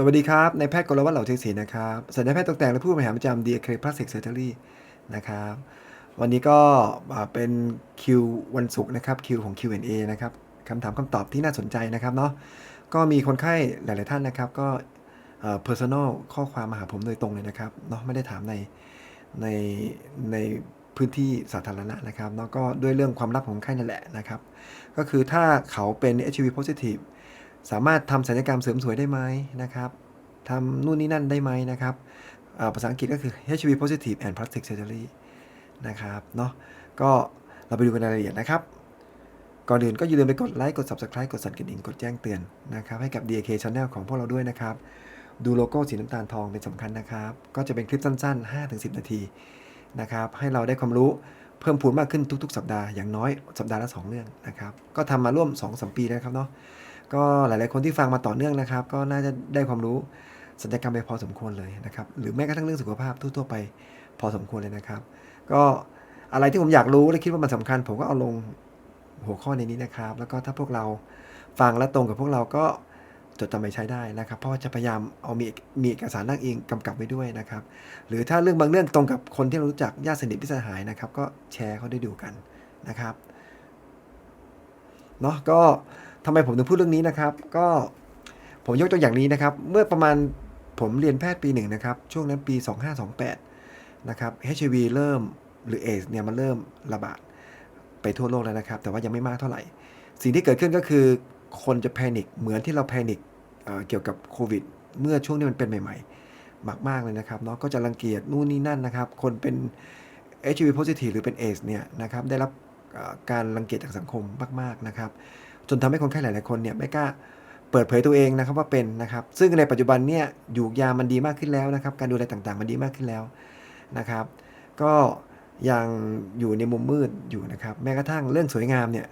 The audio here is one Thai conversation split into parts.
สวัสดีครับนายแพทย์กรวัตเหล่าเทศศรีนะครับสัญญาแพทย์ตกแต่งและผู้บริหารประจำ d ีเคพลาสติกเซอร์เจอรี่นะครับ วันนี้ก็เป็นคิววันศุกร์นะครับคิวของ Q&A นะครับคำถามคำตอบที่น่าสนใจนะครับเนาะก็มีคนไข้หลาย ๆ ท่านนะครับ ก็เอ่อ personal ข้อความมาหาผมโดยตรงเลยนะครับเนาะไม่ได้ถามในในในพื้นที่สาธารณะนะครับเนาะก็ด้วยเรื่องความลับของไข้นั่นแหละนะครับ ก็คือถ้าเขาเป็น HIV positive สามารถทำศัลยกรรมเสริมสวยได้ไหมนะครับทำนู่นนี่นั่นได้ไหมนะครับภาษาอังกฤษก็คือ HIV positive and plastic surgery นะครับเนาะก็เราไปดูกันในรายละเอียดนะครับ ก่อนอื่นก็อย่าลืมไปกดไลค์กด Subscribe กดสั่นกระดิ่งกดแจ้งเตือนนะครับให้กับ DAK Channel ของพวกเราด้วยนะครับ ดูโลโก้สีน้ำตาลทองเป็นสำคัญนะครับ ก็จะเป็นคลิปสั้นๆ 5-10 นาทีนะครับให้เราได้ความรู้เพิ่มพูนมากขึ้นทุก ๆ สัปดาห์อย่างน้อยสัปดาห์ละ 2 เรื่องนะครับ ก็ทำมาร่วม 2-3 ปีแล้วครับเนาะ ก็หลาย ๆ คนที่ฟังมาต่อเนื่องนะครับ ก็น่าจะได้ความรู้สัญญกรรมไปพอสมควรเลยนะครับ หรือแม้กระทั่งเรื่องสุขภาพทั่ว ๆ ไปพอสมควรเลยนะครับ ก็อะไรที่ผมอยากรู้และคิดว่ามันสำคัญ ผมก็เอาลงหัวข้อในนี้นะครับ แล้วก็ถ้าพวกเราฟังและตรงกับพวกเราก็จดจำไปใช้ได้นะครับ เพราะว่าจะพยายามเอามีมีเอกสารนั่งเองกำกับไว้ด้วยนะครับ หรือถ้าเรื่องบางเรื่องตรงกับคนที่เรารู้จักญาติสนิทพิสหายนะครับ ก็แชร์เขาได้ดูกันนะครับเนาะก็ ทำไมผมถึงพูดเรื่องนี้นะครับ ก็ผมยกตัวอย่างนี้นะครับ เมื่อประมาณผมเรียนแพทย์ปีหนึ่งนะครับ ช่วงนั้นปี 2528 นะครับ HIV เริ่มหรือ AIDS เนี่ยมันเริ่มระบาดไปทั่วโลกแล้วนะครับ แต่ว่ายังไม่มากเท่าไหร่ สิ่งที่เกิดขึ้นก็คือคนจะแพนิคเหมือนที่เราแพนิคเเกี่ยวกับโควิด เมื่อช่วงนี้มันเป็นใหม่ ๆ มากๆเลยนะครับเนาะก็จะรังเกียจนู่นนี่นั่นนะครับ คนเป็น HIV positive หรือเป็น AIDS เนี่ยนะครับได้รับการรังเกียจจากสังคมมากๆนะครับ จนทำให้คนไข้หลาย ๆ คนเนี่ยไม่กล้าเปิดเผยตัวเองนะครับว่าเป็นนะครับ ซึ่งในปัจจุบันเนี่ยอยู่ยามันดีมากขึ้นแล้วนะครับ การดูแลต่าง ๆ มันดีมากขึ้นแล้วนะครับ ก็ยังอยู่ในมุมมืดอยู่นะครับ แม้กระทั่งเรื่องสวยงามเนี่ย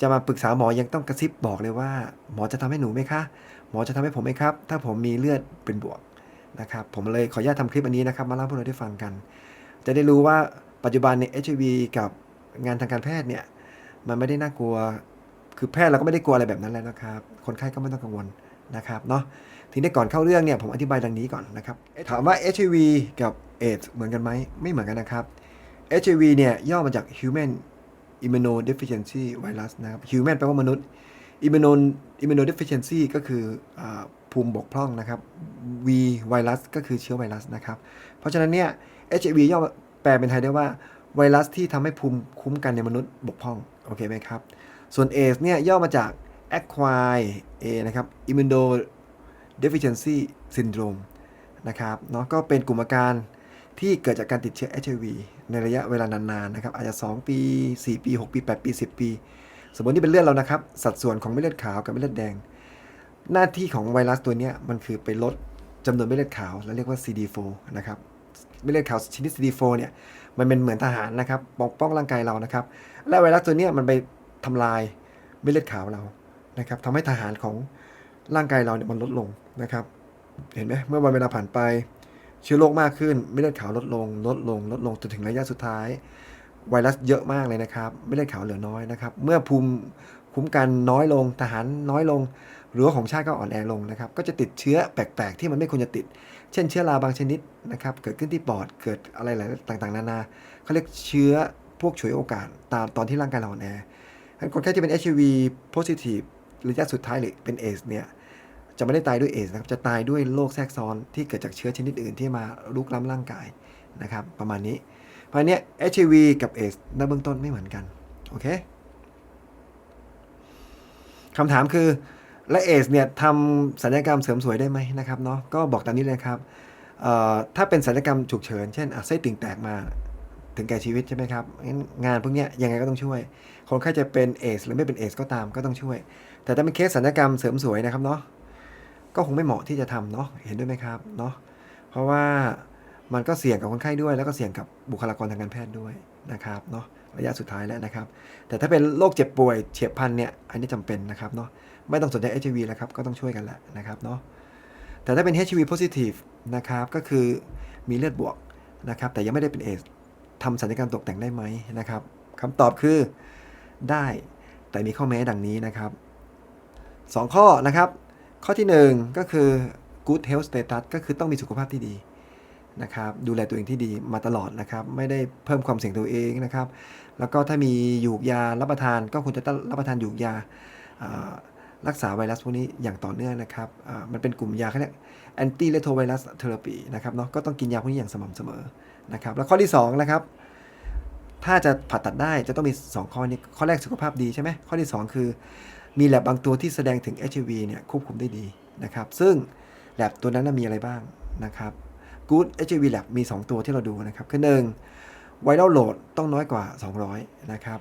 จะมาปรึกษาหมอยังต้องกระซิบบอกเลยว่า หมอจะทำให้หนูไหมคะ หมอจะทำให้ผมไหมครับ ถ้าผมมีเลือดเป็นบวกนะครับ ผมเลยขออนุญาตทำคลิปอันนี้นะครับมาเล่าให้พวกเราได้ฟังกัน จะได้รู้ว่าปัจจุบันใน HIV กับงานทางการแพทย์เนี่ยมันไม่ได้น่ากลัว คือแพทย์เราก็ไม่ได้กลัวอะไรแบบนั้นแล้วนะครับ คนไข้ก็ไม่ต้องกังวลนะครับเนาะทีนี้ก่อนเข้าเรื่องเนี่ยผมอธิบายดังนี้ก่อนนะครับถามว่า HIV กับ AIDS เหมือนกันไหมไม่เหมือนกันนะครับ HIV เนี่ยย่อมาจาก Human Immunodeficiency Virus นะครับ Human แปลว่ามนุษย์ Immuno Immunodeficiency ก็คืออภูมิบกพร่องนะครับ V Virus ก็คือเชื้อไวรัสนะครับ เพราะฉะนั้นเนี่ย HIV ย่อแปลเป็นไทยได้ว่าไวรัสที่ทำให้ภูมิคุ้มกันในมนุษย์บกพร่องโอเคไหมครับ ส่วน AIDS เนี่ยย่อมาจาก Acquired A นะครับ Immunodeficiency Syndrome นะครับเนาะก็เป็นกลุ่มอาการที่เกิดจากการติดเชื้อ HIV ในระยะเวลานานๆนะครับอาจจะ 2 ปี 4 ปี 6 ปี 8 ปี 10 ปี สมมตินี่เป็นเลือดเรานะครับ สัดส่วนของเม็ดเลือดขาวกับเม็ดเลือดแดง หน้าที่ของไวรัสตัวนี้มันคือไปลดจำนวนเม็ดเลือดขาวแล้วเรียกว่า CD4 นะครับเม็ดเลือดขาวชนิด CD4 เนี่ยมันเป็นเหมือนทหารนะครับปกป้องร่างกายเรานะครับ และไวรัสตัวนี้มันไป ทำลายเม็ดเลือดขาวเรานะครับทำให้ทหารของร่างกายเราเนี่ยมันลดลงนะครับ เห็นไหมเมื่อวันเวลาผ่านไปเชื้อโรคมากขึ้นเม็ดเลือดขาวลดลง ลดลง ลดลงจนถึงระยะสุดท้าย ไวรัสเยอะมากเลยนะครับเม็ดเลือดขาวเหลือน้อยนะครับ เมื่อภูมิคุ้มกันน้อยลงทหารน้อยลงรือว่าของชาติก็อ่อนแอลงนะครับ ก็จะติดเชื้อแปลกๆ ที่มันไม่ควรจะติด เช่นเชื้อราบางชนิดนะครับ เกิดขึ้นที่ปอด เกิดอะไรหลายต่างๆ นานาเขาเรียกเชื้อพวกฉวยโอกาสตามตอนที่ร่างกายเราอ่อนแอ คนไข้ที่เป็น HIV positive ระยะสุดท้ายหรือเป็น AIDS เนี่ยจะไม่ได้ตายด้วยเอสนะครับจะตายด้วยโรคแทรกซ้อนที่เกิดจากเชื้อชนิดอื่นที่มาลุกล้ำร่างกายนะครับ ประมาณนี้เพราะนั้เนี่ย HIV กับเอสในเบื้องต้นไม่เหมือนกัน โอเคคำถามคือและเอสเนี่ยทำศัลยกรรมเสริมสวยได้ไหมนะครับเนาะก็บอกตามนี้เลยครับถ้าเป็นศัลยกรรมฉุกเฉิน เช่นอะไส้ติ่งแตกมา ถึงแก่ชีวิตใช่ไหมครับงั้นงานพวกนี้ยังไงก็ต้องช่วย คนไข้จะเป็นเอสหรือไม่เป็นเอสก็ตามก็ต้องช่วย แต่ถ้าเป็นเคสศัลยกรรมเสริมสวยนะครับเนาะก็คงไม่เหมาะที่จะทำเนาะเห็นด้วยไหมครับเนาะเพราะว่ามันก็เสี่ยงกับคนไข้ด้วย แล้วก็เสี่ยงกับบุคลากรทางการแพทย์ด้วยนะครับเนาะระยะสุดท้ายแล้วนะครับ แต่ถ้าเป็นโรคเจ็บป่วยเฉียบพลันเนี่ยอันนี้จำเป็นนะครับเนาะไม่ต้องสนใจ HIV แล้วครับก็ต้องช่วยกันแหละนะครับเนาะแต่ถ้าเป็น HIV positive นะครับก็คือมีเลือดบวกนะครับแต่ยังไม่ได้เป็นเอส ทำศัลยกรรมตกแต่งได้ไหมนะครับคำตอบคือได้ แต่มีข้อแม้ดังนี้นะครับสองข้อนะครับ ข้อที่ 1 ก็คือ good health status ก็คือต้องมีสุขภาพที่ดีนะครับ ดูแลตัวเองที่ดีมาตลอดนะครับ ไม่ได้เพิ่มความเสี่ยงตัวเองนะครับ แล้วก็ถ้ามีหยูกยารับประทานก็ควรจะต้องรับประทานหยูกยาา รักษาไวรัสพวกนี้อย่างต่อเนื่องนะครับมันเป็นกลุ่มยาเขาเรียก anti retrovirus therapy นะครับเนาะก็ต้องกินยาพวกนี้อย่างสม่ำเสมอนะครับแล้วข้อที่2นะครับถ้าจะผ่าตัดได้จะต้องมี 2 ข้อนี้ข้อแรกสุขภาพดีใช่ไหมข้อที่ 2 คือ มีแลบบางตัวที่แสดงถึง HIV เนี่ยควบคุมได้ดีนะครับซึ่งแลบตัวนั้นนมีอะไรบ้างนะครับ Good HIV Lab มี 2 ตัวที่เราดูนะครับคือ1ไวรัลโหลดต้องน้อยกว่า 200 นะครับ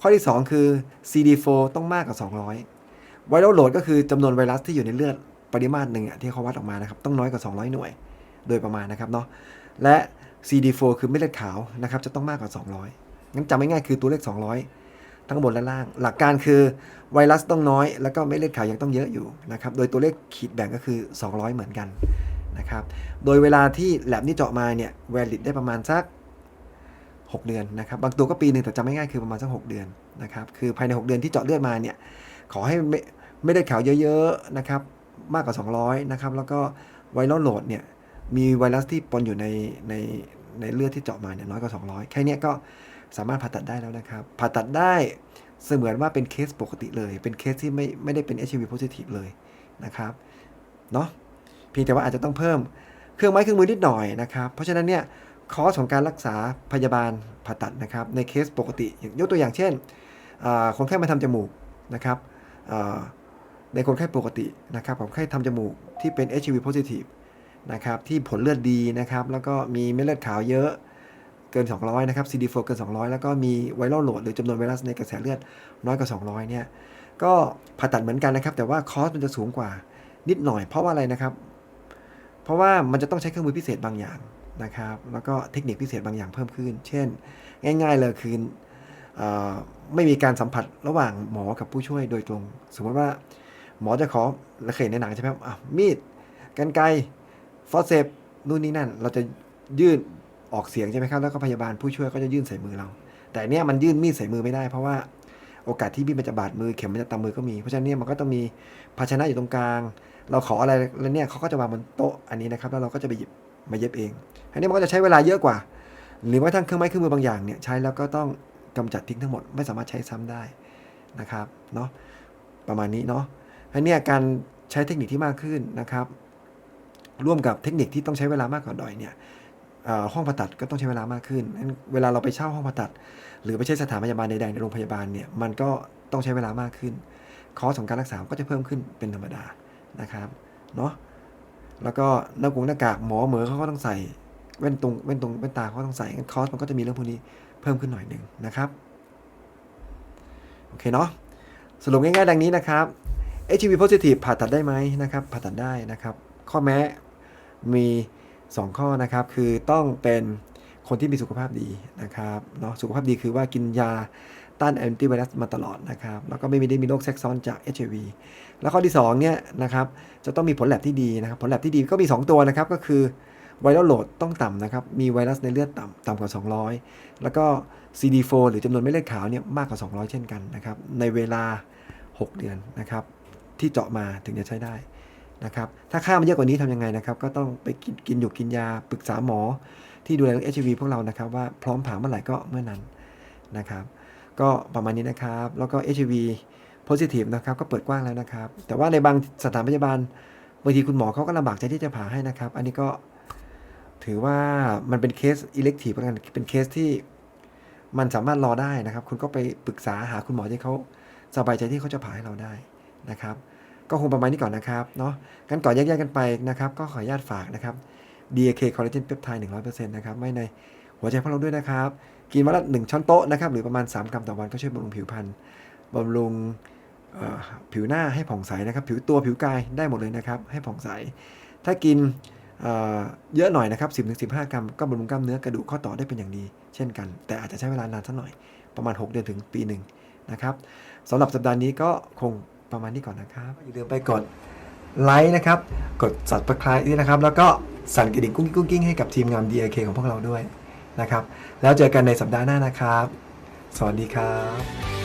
ข้อที่ 2 คือ CD4 ต้องมากกว่า 200 ไวรัลโหลดก็คือจำนวนไวรัสที่อยู่ในเลือดปริมาตรหนึ่งอะที่เขาวัดออกมานะครับต้องน้อยกว่า 200 หน่วย โดยประมาณนะครับเนาะและ CD4 คือเม็ดเลือดขาวนะครับจะต้องมากกว่า 200 งั้นจำง่ายๆคือตัวเลข 200 ทั้งบนและล่าง หลักการคือไวรัสต้องน้อย แล้วก็เม็ดเลือดขาวยังต้องเยอะอยู่นะครับโดยตัวเลขขีดแบ่งก็คือ 200 เหมือนกันนะครับโดยเวลาที่แลบนี้เจาะมาเนี่ย valid ได้ประมาณสัก 6 เดือนนะครับบางตัวก็ปีหนึ่งแต่จำไม่ง่ายๆคือประมาณสัก 6 เดือนนะครับคือภายใน 6 เดือนที่เจาะเลือดมาเนี่ยขอให้ ไม่ได้ขาวเยอะๆนะครับมากกว่า 200 นะครับ แล้วก็ไวรัลโหลดเนี่ยมีไวรัสที่ปนอยู่ในในในเลือดที่เจาะมาเนี่ยน้อยกว่า 200 แค่นี้ก็สามารถผ่าตัดได้แล้วนะครับ ผ่าตัดได้เสมือนว่าเป็นเคสปกติเลย เป็นเคสที่ไม่ไม่ได้เป็น HIV positive เลยนะครับเนาะเพียงแต่ว่าอาจจะต้องเพิ่มเครื่องไม้เครื่องมือนิดหน่อยนะครับ เพราะฉะนั้นเนี่ยคอสของการรักษาพยาบาลผ่าตัดนะครับ ในเคสปกติยกตัวอย่างเช่นคนไข้มาทำจมูกนะครับ ในคนไข้ปกตินะครับคนไข้ทำจมูกที่เป็น HIV positive นะครับที่ผลเลือดดีนะครับแล้วก็มีเม็ดเลือดขาวเยอะเกิน 200 นะครับ CD4 เกิน 200 แล้วก็มีไวรัลโหลดหรือจำนวนไวรัสในกระแสเลือดน้อยกว่า 200 เนี่ย ก็ผ่าตัดเหมือนกันนะครับ แต่ว่าคอสมันจะสูงกว่านิดหน่อย เพราะว่าอะไรนะครับ เพราะว่ามันจะต้องใช้เครื่องมือพิเศษบางอย่างนะครับ แล้วก็เทคนิคพิเศษบางอย่างเพิ่มขึ้น เช่น ง่าย ๆ เลยคืออไม่มีการสัมผัสระหว่างหมอกับผู้ช่วยโดยตรง สมมติว่า หมอจะขอเราเคยเห็นในหนังใช่ไหมครับมีดกันไกฟอสเซปนู่นนี่นั่น เราจะยื่นออกเสียงใช่ไหมครับ แล้วก็พยาบาลผู้ช่วยก็จะยื่นใส่มือเรา แต่เนี้ยมันยื่นมีดใส่มือไม่ได้ เพราะว่าโอกาสที่มีดมันจะบาดมือเข็มมันจะตามมือก็มี เพราะฉะนั้นเนี่ยมันก็ต้องมีภาชนะอยู่ตรงกลาง เราขออะไรแล้วเนี่ยเขาก็จะวางบนโต๊ะอันนี้นะครับ แล้วเราก็จะไปหยิบมาเย็บเอง อันนี้มันก็จะใช้เวลาเยอะกว่า หรือว่าทั้งเครื่องไม้เครื่องมือบางอย่างเนี่ยใช้แล้วก็ต้องกำจัดทิ้งทั้งหมด ไม่สามารถใช้ซ้ำได้นะครับ เนาะประมาณนี้เนาะ อันเนี้ยการใช้เทคนิคที่มากขึ้นนะครับ ร่วมกับเทคนิคที่ต้องใช้เวลามากกว่าดอยเนี่ยห้องผ่าตัดก็ต้องใช้เวลามากขึ้น เวลาเราไปเช่าห้องผ่าตัด หรือไปใช้สถานพยาบาลใดๆในโรงพยาบาลเนี่ยมันก็ต้องใช้เวลามากขึ้น คอสของการรักษาก็จะเพิ่มขึ้นเป็นธรรมดานะครับเนาะแล้วก็หน้ากงหน้ากากหมอเหมือเขาก็ต้องใส่แว่นตรงแว่นตรงแว่นตาเขาต้องใส่คอสมันก็จะมีเรื่องพวกนี้เพิ่มขึ้นหน่อยหนึ่งนะครับโอเคเนาะสรุปง่ายๆดังนี้นะครับ HIV positive ผ่าตัดได้ไหมนะครับ ผ่าตัดได้นะครับ ข้อแม้มี 2 ข้อนะครับ คือต้องเป็นคนที่มีสุขภาพดีนะครับเนาะสุขภาพดีคือว่ากินยาต้านแอนติไวรัสมาตลอดนะครับ แล้วก็ไม่ได้มีโรคแทรกซ้อนจาก HIV แล้วข้อที่2เนี่ยนะครับ จะต้องมีผลแลบที่ดีนะครับ ผลแลบที่ดีก็มี 2 ตัวนะครับ ก็คือไวรัลโหลดต้องต่ำนะครับ มีไวรัสในเลือดต่ำต่ำกว่า 200 แล้วก็ CD4 หรือจำนวนเม็ดเลือดขาวเนี่ยมากกว่า 200 เช่นกันนะครับ ในเวลา 6 เดือนนะครับ ที่เจาะมาถึงจะใช้ได้นะครับ ถ้าค่ามันเยอะกว่านี้ทำยังไงนะครับ ก็ต้องไปกินกินอยู่กินยาปรึกษาหมอ ที่ดูแลเรื่อง HIV พวกเรานะครับ ว่าพร้อมผ่าเมื่อไหร่ก็เมื่อนั้นนะครับ ก็ประมาณนี้นะครับ แล้วก็ HIV positive นะครับ ก็เปิดกว้างแล้วนะครับ แต่ว่าในบางสถานพยาบาลบางทีคุณหมอเขาก็ลำบากใจที่จะผ่าให้นะครับ อันนี้ก็ถือว่ามันเป็นเคส elective เหมือนกันเป็นเคสที่มันสามารถรอได้นะครับ คุณก็ไปปรึกษาหาคุณหมอที่เขาสบายใจที่เขาจะผ่าให้เราได้ นะครับ ก็คงประมาณนี้ก่อนนะครับเนาะกันก่อนแยกๆกันไปนะครับ ก็ขออนุญาตฝากนะครับ DAK collagen peptide 100%นะครับไม่ในหัวใจพวกเราด้วยนะครับ กินวันละ1ช้อนโต๊ะนะครับ หรือประมาณ 3 กรัมต่อวันก็ช่วยบำรุงผิวพรรณบำรุงผิวหน้าให้ผ่องใสนะครับ ผิวตัวผิวกายได้หมดเลยนะครับ ให้ผ่องใส ถ้ากินเเยอะหน่อยนะครับ10-15 กรัมก็บำรุงกล้ามเนื้อกระดูกข้อต่อได้เป็นอย่างดี เช่นกัน แต่อาจจะใช้เวลานานสักหน่อยประมาณ 6 เดือนถึงปีหนึ่งนะครับสำหรับสัปดาห์นี้ก็คง ประมาณนี้ก่อนนะครับอย่าลืมไปกดไลค์นะครับ กด subscribe ด้วยนะครับ แล้วก็สั่นกระดิ่งกุ้งกิ้งกุ้งกิ้งให้กับทีมงาน DIK ของพวกเราด้วยนะครับ แล้วเจอกันในสัปดาห์หน้านะครับ สวัสดีครับ